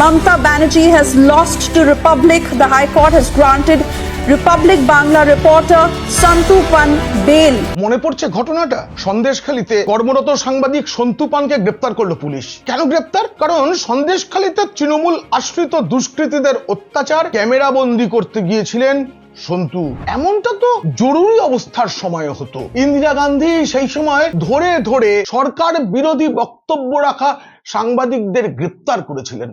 Mamta Banerjee has lost to Republic. The High Court has granted Republic Bangla reporter Santu Pan bail. মনে পড়ছে ঘটনাটা? সন্দেশখালীতে কর্মরত সাংবাদিক সন্তু পানকে গ্রেপ্তার করল পুলিশ। কেন গ্রেপ্তার? কারণ সন্দেশখালীতে তৃণমূল আশ্রিত দুষ্কৃতীদের অত্যাচার ক্যামেরা বন্দি করতে গিয়েছিলেন সন্তু। এমনটা তো জরুরি অবস্থার সময় হতো। ইন্দিরা গান্ধী সেই সময় ধরে ধরে সরকার বিরোধী বক্তব্য রাখা সাংবাদিকদের গ্রেপ্তার করেছিলেন।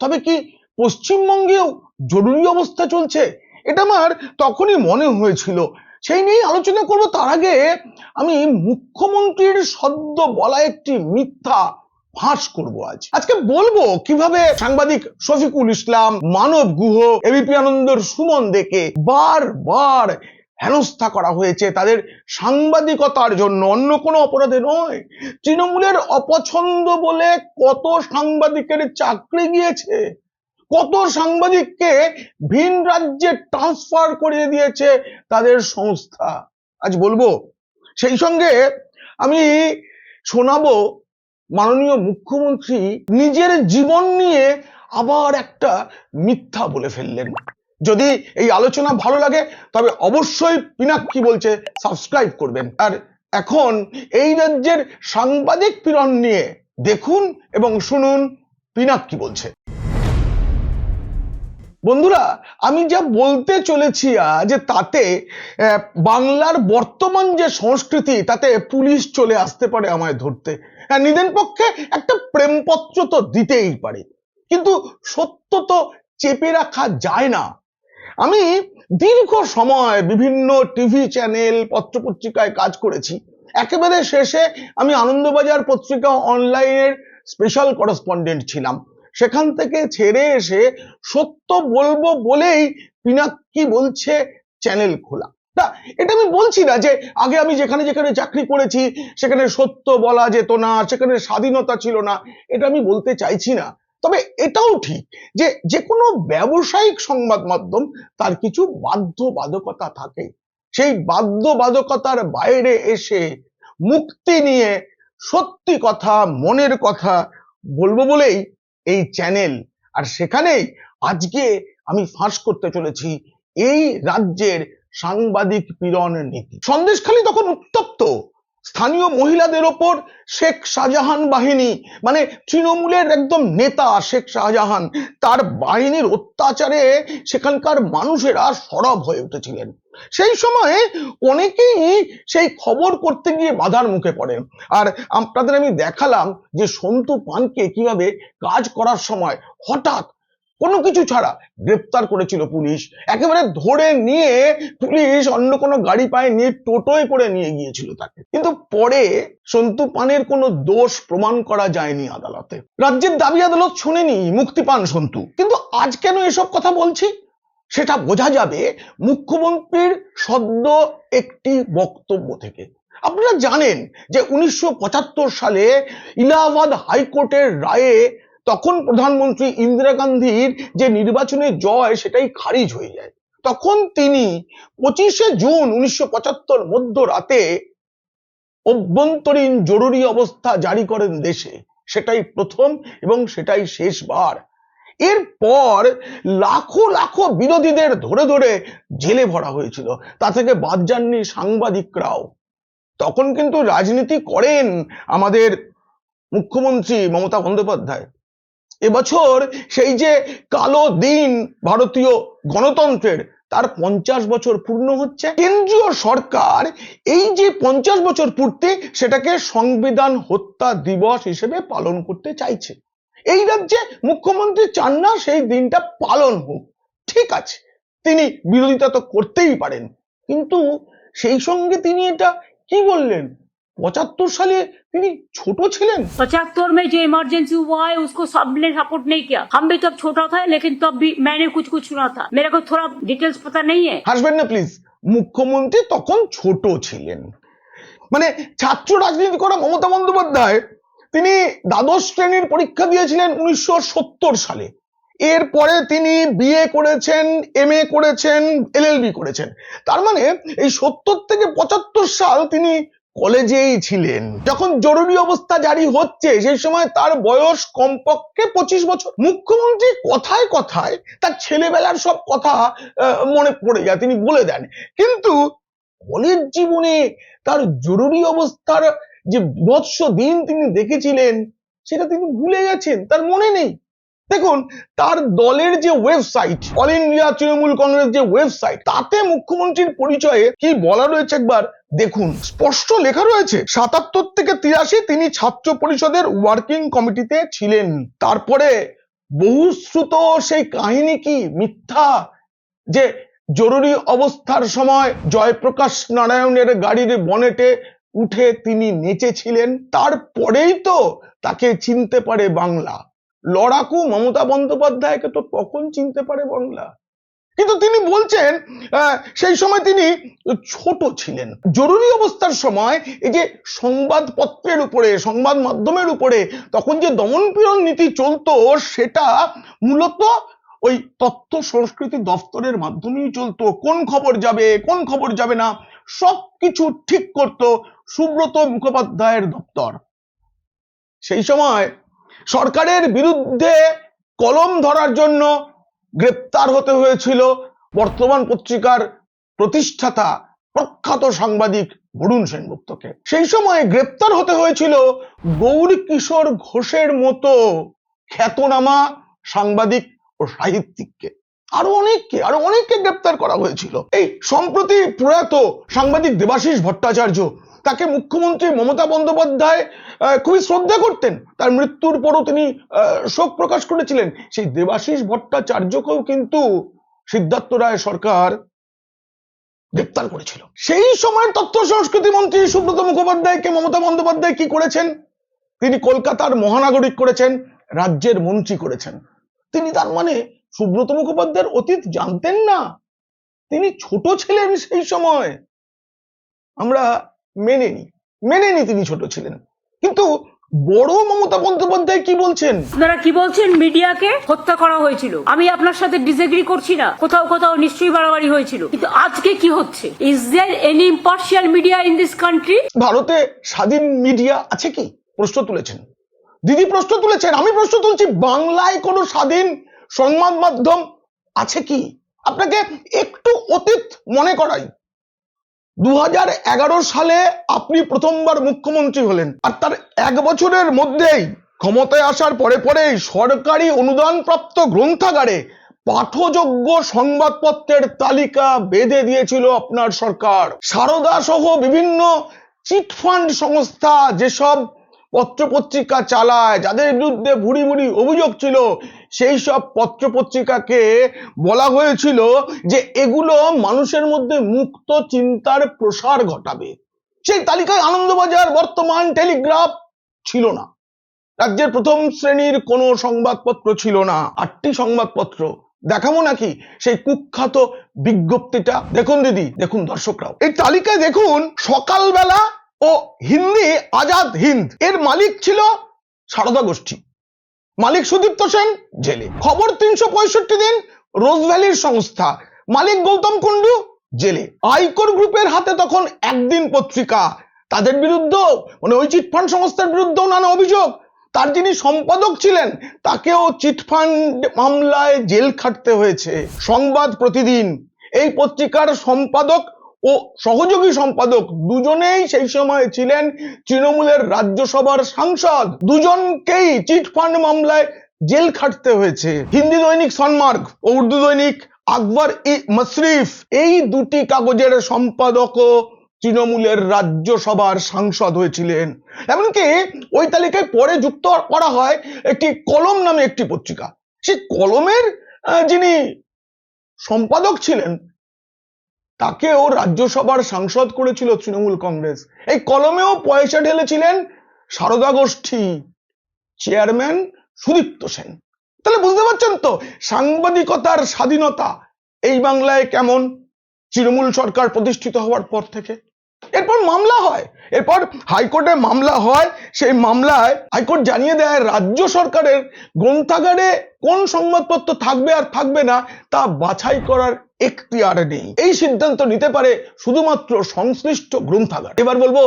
তবে কি পশ্চিমবঙ্গেও জরুরি অবস্থা চলছে? এটা আমার তখনই মনে হয়েছিল। সেই নিয়ে আলোচনা করব। তার আগে আমি মুখ্যমন্ত্রীর সদ্য বলা একটি মিথ্যা ফাঁস করব আজ। আজকে বলব কীভাবে সাংবাদিক শফিকুল ইসলাম, মানব গুহ এবিপি আনন্দর সুমন দেখে বারবার হেনস্থা করা হয়েছে তাদের সাংবাদিকতার জন্য। অন্য কোনো অপরাধে নয়। তৃণমূলের অপছন্দ বলে কত সাংবাদিকের চাকরি গিয়েছে? কত সাংবাদিককে ভিন রাজ্যে ট্রান্সফার করিয়ে দিয়েছে তাদের সংস্থা? আজ বলব, সেই সঙ্গে আমি শোনাবো মাননীয় মুখ্যমন্ত্রী নিজের জীবন নিয়ে আবার একটা মিথ্যা বলে ফেললেন। যদি এই আলোচনা ভালো লাগে, তবে অবশ্যই পিনাক কি বলছে সাবস্ক্রাইব করবেন। আর এখন এই রাজ্যের সাংবাদিক পীড়ন নিয়ে দেখুন এবং শুনুন পিনাক কি বলছে। বন্ধুরা, আমি যা বলতে চলেছি আজ তাতে বাংলার বর্তমান যে সংস্কৃতি, তাতে পুলিশ চলে আসতে পারে আমায় ধরতে। হ্যাঁ নিদেন পক্ষে একটা প্রেমপত্র তো দিতেই পারে। কিন্তু সত্য তো চেপে রাখা যায় না। আমি দীর্ঘ সময় বিভিন্ন টিভি চ্যানেল, পত্রপত্রিকায় কাজ করেছি। একেবারে শেষে আমি আনন্দবাজার পত্রিকা অনলাইনের স্পেশাল করেসপন্ডেন্ট ছিলাম। সেখান থেকে ছেড়ে এসে সত্য বলব বলেই পিনাক্কি বলছে চ্যানেল খোলা। না এটা আমি বলছি না যে আগে আমি যেখানে যেখানে চাকরি করেছি, সেখানে সত্য বলা যেত না, সেখানে স্বাধীনতা ছিল না, এটা আমি বলতে চাইছি না। তবে এটাও ঠিক যে যে কোনো ব্যবসায়িক সংবাদ মাধ্যম তার কিছু বাধ্যবাধকতা থাকে। সেই বাধ্যবাধকতার বাইরে এসে মুক্তি নিয়ে সত্যি কথা, মনের কথা বলব বলেই এই চ্যানেল। আর সেখানেই আজকে আমি ফাঁস করতে চলেছি এই রাজ্যের সাংবাদিক পীড়ন নীতি। সন্দেশখালী তখন উত্তপ্ত। স্থানীয় মহিলাদের ওপর শেখ শাহজাহান বাহিনী মানে তৃণমূলের একদম নেতা শেখ শাহজাহান, তার বাহিনীর অত্যাচারে সেখানকার মানুষেরা সরব হয়ে উঠেছিলেন। সেই সময়ে অনেকেই সেই খবর করতে গিয়ে বাধার মুখে পড়েন। আর আপনাদের আমি দেখালাম যে সন্তু পানকে কীভাবে কাজ করার সময় হঠাৎ কোনো কিছু ছাড়া গ্রেপ্তার করেছিল পুলিশ। একেবারে ধরে নিয়ে পুলিশ অন্য কোনো গাড়ি পায়ে নিয়ে টোটোয় করে নিয়ে গিয়েছিল তাকে। কিন্তু পরে সন্তু পানের কোনো দোষ প্রমাণ করা যায়নি আদালতে। রাজ্যের দাবি আদালত শুনেনি মুক্তি পান সন্তু। কিন্তু আজ কেন এসব কথা বলছি? সেটা বোঝা যাবে মুখ্যমন্ত্রীর সদ্য একটি বক্তব্য থেকে। আপনারা জানেন যে উনিশশো পঁচাত্তর সালে ইলাহাবাদ হাইকোর্টের রায়ে তখন প্রধানমন্ত্রী ইন্দিরা গান্ধীর যে নির্বাচনে জয়, সেটাই খারিজ হয়ে যায়। তখন তিনি পঁচিশে জুন উনিশশো পঁচাত্তর মধ্যরাতে অভ্যন্তরীণ জরুরি অবস্থা জারি করেন দেশে। সেটাই প্রথম এবং সেটাই শেষবার। এরপর লাখো লাখো বিরোধীদের ধরে ধরে জেলে ভরা হয়েছিল। তা থেকে বাদ যাননি সাংবাদিকরাও। তখন কিন্তু রাজনীতি করেন আমাদের মুখ্যমন্ত্রী মমতা বন্দ্যোপাধ্যায়। এবছর সেই যে কালো দিন ভারতীয় গণতন্ত্রের, তার পঞ্চাশ বছর পূর্ণ হচ্ছে। কেন্দ্রীয় সরকার এই যে পঞ্চাশ বছর পূর্তি, সেটাকে সংবিধান হত্যা দিবস হিসেবে পালন করতে চাইছে। এই রাজ্যে মুখ্যমন্ত্রী চান না সেই দিনটা পালন হোক। ঠিক আছে, তিনি বিরোধিতা তো করতেই পারেন। কিন্তু সেই সঙ্গে তিনি এটা কি বললেন? পঁচাত্তর সালে তিনি ছোট ছিলেন पचहत्तर में जो इमरजेंसी हुआ है उसको सबने सपोर्ट नहीं किया हम भी तब छोटा था लेकिन तब भी मैंने कुछ कुछ सुना था मेरे को थोड़ा डिटेल्स पता नहीं है হাসবেন না প্লিজ মুখ্যমন্ত্রী তখন ছোট ছিলেন মানে ছাত্র রাজনীতি করা মমতা বন্দ্যোপাধ্যায় তিনি দ্বাদশ শ্রেণীর পরীক্ষা দিয়েছিলেন উনিশশো সত্তর সালে এরপরে তিনি বিএ করেছেন এম এ করেছেন এলএলবি করেছেন তার মানে এই সত্তর থেকে পঁচাত্তর সাল তিনি কলেজেই ছিলেন। যখন জরুরি অবস্থা জারি হচ্ছে সেই সময় তার বয়স কমপক্ষে পঁচিশ বছর। মুখ্যমন্ত্রী কথায় কথায় তার ছেলেবেলার সব কথা মনে পড়ে যায়, তিনি বলে দেন। কিন্তু কলেজ জীবনে তার জরুরি অবস্থার যে বিভৎস দিন তিনি দেখেছিলেন, সেটা তিনি ভুলে গেছেন, তার মনে নেই। দেখুন, তার দলের যে website, all India Trinamool Congress যে ওয়েবসাইট, তাতে মুখ্যমন্ত্রীর পরিচয়ে কি বলা রয়েছে একবার? দেখুন, স্পষ্ট লেখা রয়েছে, সাতাত্তর থেকে তিরাশি তিনি ছাত্র পরিষদের ওয়ার্কিং কমিটিতে ছিলেন। তারপরে বহুশ্রুত সেই কাহিনী কি? মিথ্যা? যে জরুরি অবস্থার সময় জয়প্রকাশ নারায়ণের গাড়ির বনেটে উঠে তিনি নেচেছিলেন, তারপরেই তো তাকে চিনতে পারে বাংলা। লড়াকু মমতা বন্দ্যোপাধ্যায়কে তো তখন চিনতে পারে বাংলা। কিন্তু তিনি বলছেন সেই সময় তিনি ছোট ছিলেন। জরুরি অবস্থার সময় এই যে সংবাদপত্রের উপরে, সংবাদ মাধ্যমের উপরে তখন যে দমনপীড়ন নীতি চলতো, সেটা মূলত ওই তথ্য সংস্কৃতি দপ্তরের মাধ্যমেই চলতো। কোন খবর যাবে, কোন খবর যাবে না, সবকিছু ঠিক করতো সুব্রত মুখোপাধ্যায়ের দপ্তর। সেই সময় সরকারের বিরুদ্ধে কলম ধরার জন্য গ্রেপ্তার হতে হয়েছিল বর্তমান পত্রিকার প্রতিষ্ঠাতা প্রখ্যাত সাংবাদিক বরুণ সেনগুপ্তকে। সেই সময় গ্রেপ্তার হতে হয়েছিল গৌরী কিশোর ঘোষের মতো খ্যাতনামা সাংবাদিক ও সাহিত্যিককে। আরও অনেককে আরও অনেককে গ্রেপ্তার করা হয়েছিল। এই সম্প্রতি প্রয়াত সাংবাদিক দেবাশিস ভট্টাচার্য তাকে মুখ্যমন্ত্রী মমতা বন্দ্যোপাধ্যায় খুবই শ্রদ্ধা করতেন। তার মৃত্যুর পরও তিনি শোক প্রকাশ করেছিলেন। সেই দেবাশিস ভট্টাচার্যকেও কিন্তু সিদ্ধার্থ রায় সরকার গ্রেপ্তার করেছিল। সেই সময় তথ্য সংস্কৃতি মন্ত্রী সুব্রত মুখোপাধ্যায়কে মমতা বন্দ্যোপাধ্যায় কি করেছেন? তিনি কলকাতার মহানাগরিক করেছেন, রাজ্যের মন্ত্রী করেছেন। তিনি তার মানে সুব্রত মুখোপাধ্যায়ের অতীত জানতেন না। তিনি ছোট ছিলেন সেই সময়। আমরা মেনে নিই মেনে নিই তিনি ছোট ছিলেন। কিন্তু বড় মমতা বন্দ্যোপাধ্যায় কি বলছেন? আপনারা কি বলছেন? মিডিয়াকে হত্যা করা হয়েছিল। আমি আপনার সাথে ডিসএগ্রি করছি না। কোথাও কোথাও নিশ্চয়ই বাড়াবাড়ি হয়েছিল। কিন্তু আজকে কি হচ্ছে? Is there any impartial media in this country ভারতে স্বাধীন মিডিয়া আছে কি? প্রশ্ন তুলেছেন। দিদি প্রশ্ন তুলেছেন আমি প্রশ্ন তুলছি বাংলায় কোনো স্বাধীন সংবাদ মাধ্যম আছে কি? আপনাকে একটু অতীত মনে করাই। দুহাজার এগারো সালে আপনি প্রথমবার মুখ্যমন্ত্রী হলেন। আর তার এক বছরের মধ্যেই ক্ষমতায় আসার পরে পরেই সরকারি অনুদানপ্রাপ্ত গ্রন্থাগারে পাঠযোগ্য সংবাদপত্রের তালিকা বেঁধে দিয়েছিল আপনার সরকার। সারদা সহ বিভিন্ন চিটফান্ড সংস্থা যেসব পত্রপত্রিকা চালায়, যাদের বিরুদ্ধে ভুড়ি ভুড়ি অভিযোগ ছিল সেই সব পত্রপত্রিকাকে বলা হয়েছিল যে এগুলো মানুষের মধ্যে মুক্ত চিন্তার প্রসার ঘটাবে। সেই তালিকায় আনন্দবাজার, বর্তমান, টেলিগ্রাফ ছিল না। রাজ্যের প্রথম শ্রেণির কোনো সংবাদপত্র ছিল না। আটটি সংবাদপত্র। দেখাবো নাকি? সেই কুখ্যাত বিজ্ঞপ্তিটা। দেখুন দিদি, দেখুন দর্শকরাও। এই তালিকায় দেখুন, সকালবেলা ও হিন্দি আজাদ হিন্দ। এর মালিক ছিল সারদা গোষ্ঠী। মালিক সুদীপ্ত সেন, জেলে। খবর তিনশো পঁয়ষট্টি দিন রোজ ভ্যালির সংস্থা। মালিক গৌতম কুন্ডু জেলে। আইকর গ্রুপের হাতে তখন একদিন পত্রিকা। তাদের বিরুদ্ধেও মানে ওই চিটফান্ড সংস্থার বিরুদ্ধেও নানা অভিযোগ। তার যিনি সম্পাদক ছিলেন, তাকেও চিটফান্ড মামলায় জেল খাটতে হয়েছে। সংবাদ প্রতিদিন। এই পত্রিকার সম্পাদক ও সহযোগী সম্পাদক দুজনেই সেই সময় ছিলেন তৃণমূলের রাজ্যসভার সাংসদ। দুজনকেই চিটফান্ড মামলায় জেল খাটতে হয়েছে। হিন্দি দৈনিক সনমার্গ ও উর্দু দৈনিক আকবর ই মশরিফ এই দুটি কাগজের সম্পাদকও তৃণমূলের রাজ্যসভার সাংসদ হয়েছিলেন। এমনকি ওই তালিকায় পরে যুক্ত করা হয় একটি কলম নামে একটি পত্রিকা। সেই কলমের যিনি সম্পাদক ছিলেন তাকেও রাজ্যসভার সাংসদ করেছিল তৃণমূল কংগ্রেস। এই কলমেও পয়সা ঢেলেছিলেন সারদা গোষ্ঠী চেয়ারম্যান সুদীপ্ত সেন। তাহলে বুঝতে পারছেন তো, সাংবাদিকতার স্বাধীনতা এই বাংলায় কেমন? তৃণমূল সরকার প্রতিষ্ঠিত হওয়ার পর থেকে। এরপর মামলা হয়। এরপর হাইকোর্টে মামলা হয়। সেই মামলায় হাইকোর্ট জানিয়ে দেয়, রাজ্য সরকারের গ্রন্থাগারে কোন সংবাদপত্র থাকবে আর থাকবে না তা বাছাই করার এখতিয়ার নেই। এই সিদ্ধান্ত নিতে পারে শুধুমাত্র সংশ্লিষ্ট গ্রন্থাগার। এবার বলব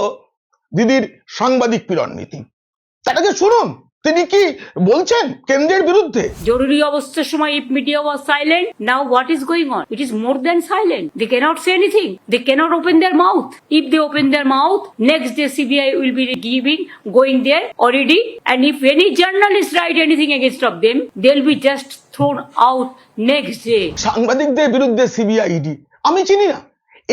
দিদির সাংবাদিক পীড়ন নীতি। তাটাকে শুনুন। তিনি কি বলছেন কেন্দ্রের বিরুদ্ধে? জরুরি অবস্থার সময় if media was silent now what is going on it is more than silent they can't say anything they can't open their mouth if they open their mouth next day CBI will be giving going there already and if any journalist write anything against of them they'll be just thrown out next day. সাংবাদিকদের বিরুদ্ধে সিবিআইডি আমি চিনি না।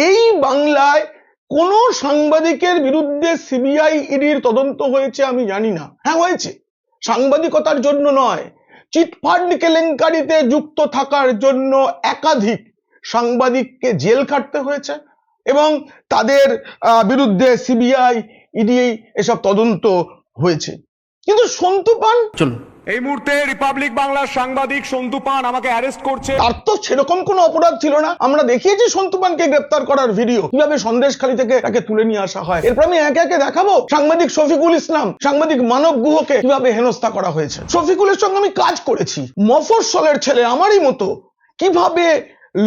এই বাংলায় কোন সাংবাদিকের বিরুদ্ধে সিবিআই ইডির তদন্ত হয়েছে আমি জানি না। হ্যাঁ হয়েছে। সাংবাদিকতার জন্য নয় চিটফান্ড কেলেঙ্কারিতে যুক্ত থাকার জন্য একাধিক সাংবাদিককে জেল খাটতে হয়েছে এবং তাদের বিরুদ্ধে সিবিআই, ইডি, এসব তদন্ত হয়েছে। কিন্তু সন্তু পান এই মুহূর্তে রিপাবলিক বাংলার সাংবাদিক সন্তু পান আমাকে অ্যারেস্ট করছে। তার তো সেরকম কোনো অপরাধ ছিল না। আমরা দেখিয়েছি সন্তুপানকে গ্রেপ্তার করার ভিডিও কীভাবে সন্দেশখালী থেকে তাকে তুলে নিয়ে আসা হয়। এরপর আমি একে একে দেখাবো সাংবাদিক শফিকুল ইসলাম, সাংবাদিক মানব গুহকে কীভাবে হেনস্থা করা হয়েছে। শফিকুলের সঙ্গে আমি কাজ করেছি। মফস্বলের ছেলে আমারই মতো। কীভাবে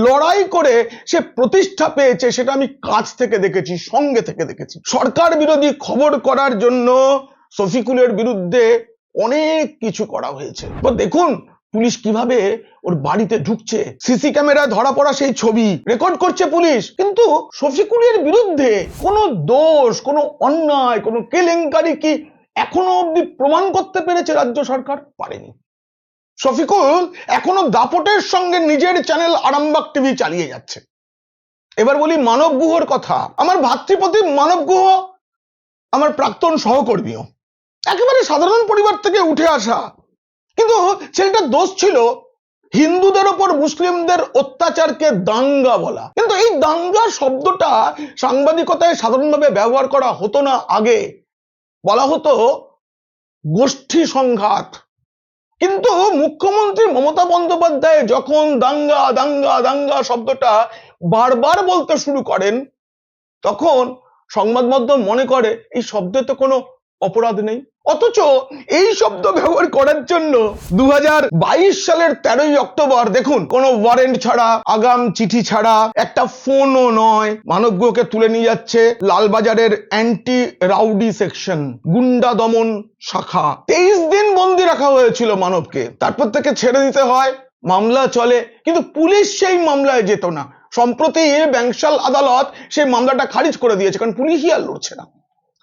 লড়াই করে সে প্রতিষ্ঠা পেয়েছে সেটা আমি কাছ থেকে দেখেছি, সঙ্গে থেকে দেখেছি। সরকার বিরোধী খবর করার জন্য শফিকুলের বিরুদ্ধে অনেক কিছু করা হয়েছে। দেখুন, পুলিশ কীভাবে ওর বাড়িতে ঢুকছে। সিসি ক্যামেরায় ধরা পড়া সেই ছবি, রেকর্ড করছে পুলিশ। কিন্তু শফিকুলের বিরুদ্ধে কোনো দোষ, কোনো অন্যায়, কোনো কেলেঙ্কারি কি এখনও অবধি প্রমাণ করতে পেরেছে রাজ্য সরকার? পারেনি। শফিকুল এখনও দাপটের সঙ্গে নিজের চ্যানেল আরামবাগ টিভি চালিয়ে যাচ্ছে। এবার বলি মানব গুহর কথা। আমার ভাতৃপ্রতিম মানব গুহ, আমার প্রাক্তন সহকর্মীও। একেবারে সাধারণ পরিবার থেকে উঠে আসা। কিন্তু ছেলেটার দোষ ছিল হিন্দুদের ওপর মুসলিমদের অত্যাচারকে দাঙ্গা বলা। কিন্তু এই দাঙ্গা শব্দটা সাংবাদিকতায় সাধারণভাবে ব্যবহার করা হতো না আগে। বলা হতো গোষ্ঠী সংঘাত। কিন্তু মুখ্যমন্ত্রী মমতা বন্দ্যোপাধ্যায় যখন দাঙ্গা দাঙ্গা দাঙ্গা শব্দটা বারবার বলতে শুরু করেন, তখন সংবাদ মাধ্যম মনে করে, এই শব্দে তো কোনো অপরাধ নেই। অথচ এই শব্দ ব্যবহার করার জন্য দু সালের তেরোই অক্টোবর, দেখুন, কোনো ওয়ারেন্ট ছাড়া, আগাম চিঠি ছাড়া, একটা ফোনও নয়। মানবগুলোকে তুলে নিয়ে যাচ্ছে লালবাজারের অ্যান্টি রাউডি সেকশন গুন্ডা দমন শাখা। তেইশ দিন বন্দি রাখা হয়েছিল মানবকে। তারপর থেকে ছেড়ে দিতে হয়, মামলা চলে, কিন্তু পুলিশ সেই মামলায় যেত না। সম্প্রতি ব্যাংশাল আদালত সেই মামলাটা খারিজ করে দিয়েছে, কারণ পুলিশই আর লড়ছে না।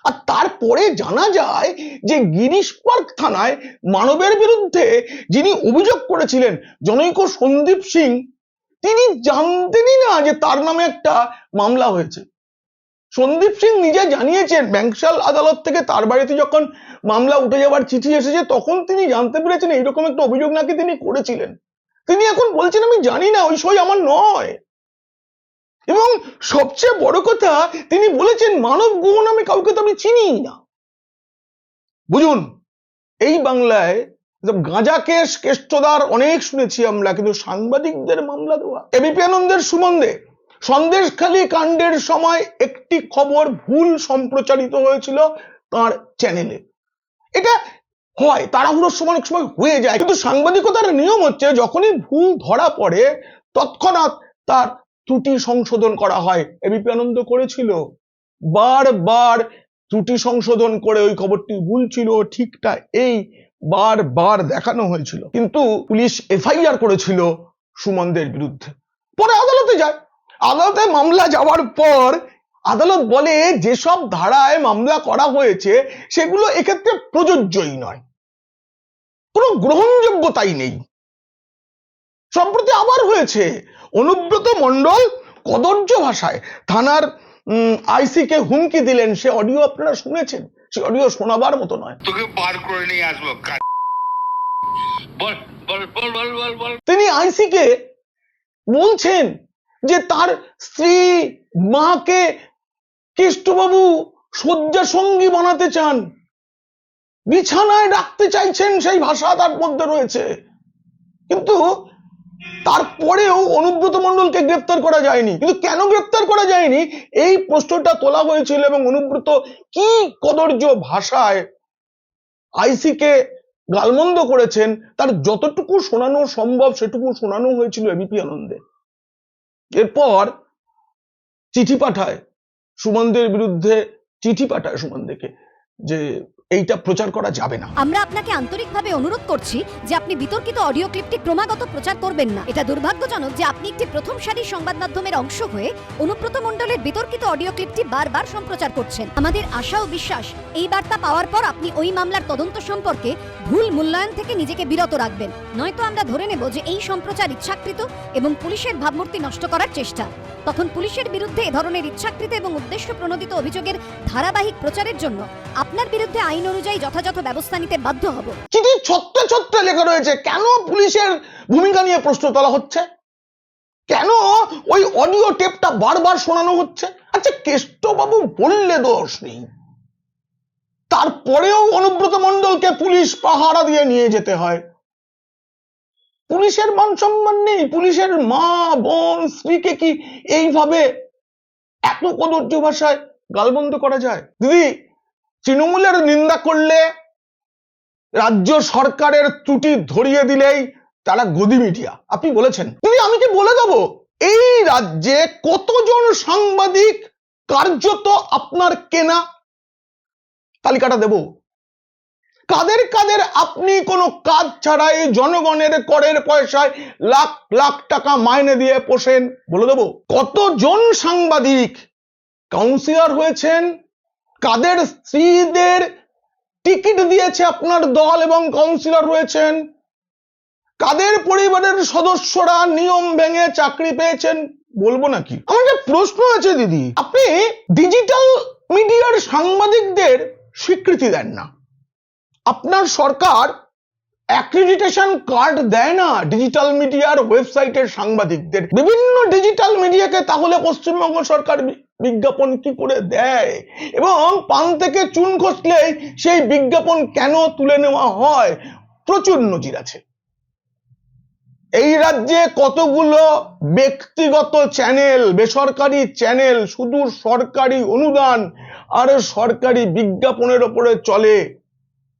আর তারপরে জানা যায় যে গিরিশ পার্ক থানায় মানবের বিরুদ্ধে যিনি অভিযোগ করেছিলেন, জনৈক সন্দীপ সিং, তিনি জানতেনই না যে তার নামে একটা মামলা হয়েছে। সন্দীপ সিং নিজে জানিয়েছেন ব্যাংশাল আদালত থেকে তার বাড়িতে যখন মামলা উঠে যাওয়ার চিঠি এসেছে, তখন তিনি জানতে পেরেছেন, এইরকম একটা অভিযোগ নাকি তিনি করেছিলেন। তিনি এখন বলছেন, আমি জানি না, ওই সই আমার নয়। এবং সবচেয়ে বড় কথা, তিনি বলেছেন, মানব গুহ নামে কাউকে তো আমি চিনি না। বুঝুন, এই বাংলায় গাঁজা কেস কেষ্টদার অনেক শুনেছি আমরা, কিন্তু সাংবাদিকদের মামলা দেওয়া। এবিপি আনন্দের সুমন্দে, সন্দেশখালী কাণ্ডের সময় একটি খবর ভুল সম্প্রচারিত হয়েছিল তার চ্যানেলে এটা হয়, তাড়াহুড়োর সময় অনেক সময় হয়ে যায়, কিন্তু সাংবাদিকতার নিয়ম হচ্ছে, যখনই ভুল ধরা পড়ে, তৎক্ষণাৎ তার ত্রুটি সংশোধন করা হয়। এবিপি আনন্দ করেছিল? বারবার ত্রুটি সংশোধন করে ওই খবরটি ভুল ছিল ঠিকটা এই বারবার দেখানো হয়েছিল। কিন্তু পুলিশ এফআইআর করেছিল সুমনদের বিরুদ্ধে। পরে আদালতে যায়। আদালতে মামলা যাওয়ার পর আদালত বলে, যেসব ধারায় মামলা করা হয়েছে, সেগুলো এক্ষেত্রে প্রযোজ্যই নয়। কোনো গ্রহণযোগ্যতাই নেই। সম্প্রতি আবার হয়েছে। অনুব্রত মণ্ডল কদর্য ভাষায় থানার আইসি কে হুমকি দিলেন। সে অডিও আপনারা শুনেছেন? সে অডিও শোনাবার মতো নয়। তোকে বার করে নিয়ে আসব। তিনি আইসি কে বলছেন যে তার স্ত্রী মাকে কেষ্টবাবু শয্যা সঙ্গী বানাতে চান। বিছানায় রাখতে চাইছেন সেই ভাষা তার মধ্যে রয়েছে। কিন্তু তারপরেও অনুব্রত মণ্ডলকে গ্রেপ্তার করা যায়নি। কিন্তু কেন গ্রেপ্তার করা যায়নি? এই প্রশ্নটা তোলা হয়েছিল এবং অনুব্রত কি কদর্য ভাষায় আইসি কে গালমন্দ করেছেন, তার যতটুকু শোনানো সম্ভব সেটুকু শোনানো হয়েছিল এবিপি আনন্দে। এরপর চিঠি পাঠায় সুমনদের বিরুদ্ধে, চিঠি পাঠায় সুমন দেখে যে এইটা প্রচার করা যাবে না। আমরা আপনাকে আন্তরিকভাবে অনুরোধ করছি যে আপনি বিতর্কিত অডিও ক্লিপটি ক্রমাগত প্রচার করবেন না। এটা দুর্ভাগ্যজনক যে আপনি একটি প্রথম সারির সংবাদ মাধ্যমের অংশ হয়ে অনুব্রত মণ্ডলের বিতর্কিত অডিও ক্লিপটি বারবার সম্প্রচার করছেন। আমাদের আশা ও বিশ্বাস, এই বার্তা পাওয়ার পর আপনি ওই মামলার তদন্ত সম্পর্কে ভুল মূল্যায়ন থেকে নিজেকে বিরত রাখবেন। নয়তো আমরা ধরে নেব যে এই সম্প্রচার ইচ্ছাকৃত এবং পুলিশের ভাবমূর্তি নষ্ট করার চেষ্টা। তখন পুলিশের বিরুদ্ধে এ ধরনের ইচ্ছাকৃত এবং উদ্দেশ্য প্রণোদিত অভিযোগের ধারাবাহিক প্রচারের জন্য আপনার বিরুদ্ধে আইন অনুযায়ী যথাযথ ব্যবস্থা নিতে বাধ্য হব। চিঠি ছোট্ট ছোট্ট লেখা রয়েছে, কেন পুলিশের ভূমিকা নিয়ে প্রশ্ন তোলা হচ্ছে? কেন ওই অডিও টেপটা বারবার শোনানো হচ্ছে? আচ্ছা কেষ্টবাবু বললে দোষ নেই। তারপরেও অনুব্রত মন্ডলকে পুলিশ পাহারা দিয়ে নিয়ে যেতে হয়। পুলিশের মান সম্মান নেই। পুলিশের মা, বোন, স্ত্রীকে কি এইভাবে এত কদর্য ভাষায় গালবন্ধ করা যায়? দিদি তৃণমূলের নিন্দা করলে রাজ্য সরকারের ত্রুটি ধরিয়ে দিলেই তারা গদি মিডিয়া আপনি বলেছেন। তুমি আমি কি বলে দেব? এই রাজ্যে কতজন সাংবাদিক কার্যত আপনার কেনা? তালিকাটা দেব। কাদের কাদের আপনি কোনো কাজ ছাড়াই জনগণের করের পয়সায় লাখ লাখ টাকা মাইনে দিয়ে পোষেন? বলে দেব। কতজন সাংবাদিক কাউন্সিলর হয়েছেন? কাদের স্ত্রীদের টিকিট দিয়েছে আপনার দল এবং কাউন্সিলর রয়েছেন? কাদের পরিবারের সদস্যরা নিয়ম ভেঙে চাকরি পেয়েছেন বলব নাকি? আমার একটা প্রশ্ন আছে দিদি। আপনি ডিজিটাল মিডিয়ার সাংবাদিকদের স্বীকৃতি দেন না। আপনার সরকার অ্যাক্রিডিটেশন কার্ড দেয় না ডিজিটাল মিডিয়ার ওয়েবসাইটের সাংবাদিকদের। বিভিন্ন ডিজিটাল মিডিয়াকে তাহলে পশ্চিমবঙ্গ সরকার বিজ্ঞাপন কি করে দেয়? এবং পান থেকে চুন খসলেই সেই বিজ্ঞাপন কেন তুলে নেওয়া হয়? প্রচুর নজির আছে। এই রাজ্যে কতগুলো ব্যক্তিগত চ্যানেল, বেসরকারি চ্যানেল, শুধু সরকারি অনুদান আর সরকারি বিজ্ঞাপনের ওপরে চলে?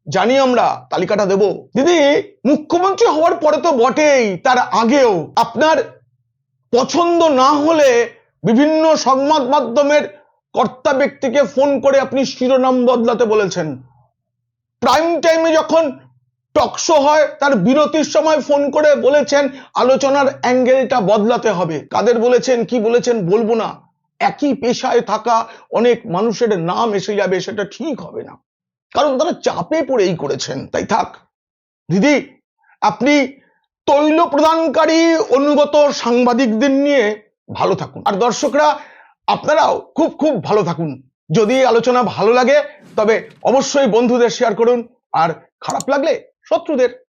জানি আমরা, তালিকাটা দেব। দিদি, মুখ্যমন্ত্রী হওয়ার পরে তো বটেই, তার আগেও। আপনার পছন্দ না হলে বিভিন্ন সংবাদ মাধ্যমের কর্তা ব্যক্তিকে ফোন করে আপনি শিরোনাম বদলাতে বলেছেন। প্রাইম টাইমে যখন টকশো হয়, তার বিরতির সময় ফোন করে বলেছেন, আলোচনার অ্যাঙ্গেলটা বদলাতে হবে। কাদের বলেছেন, কি বলেছেন বলব না। একই পেশায় থাকা অনেক মানুষের নাম এসে যাবে, সেটা ঠিক হবে না। কারণ তারা চাপে পড়েই করেছেন। তাই থাক। দিদি, আপনি তৈল প্রদানকারী অনুগত সাংবাদিকদের নিয়ে ভালো থাকুন। আর দর্শকরা, আপনারাও খুব খুব ভালো থাকুন। যদি আলোচনা ভালো লাগে, তবে অবশ্যই বন্ধুদের শেয়ার করুন। আর খারাপ লাগলে শত্রুদের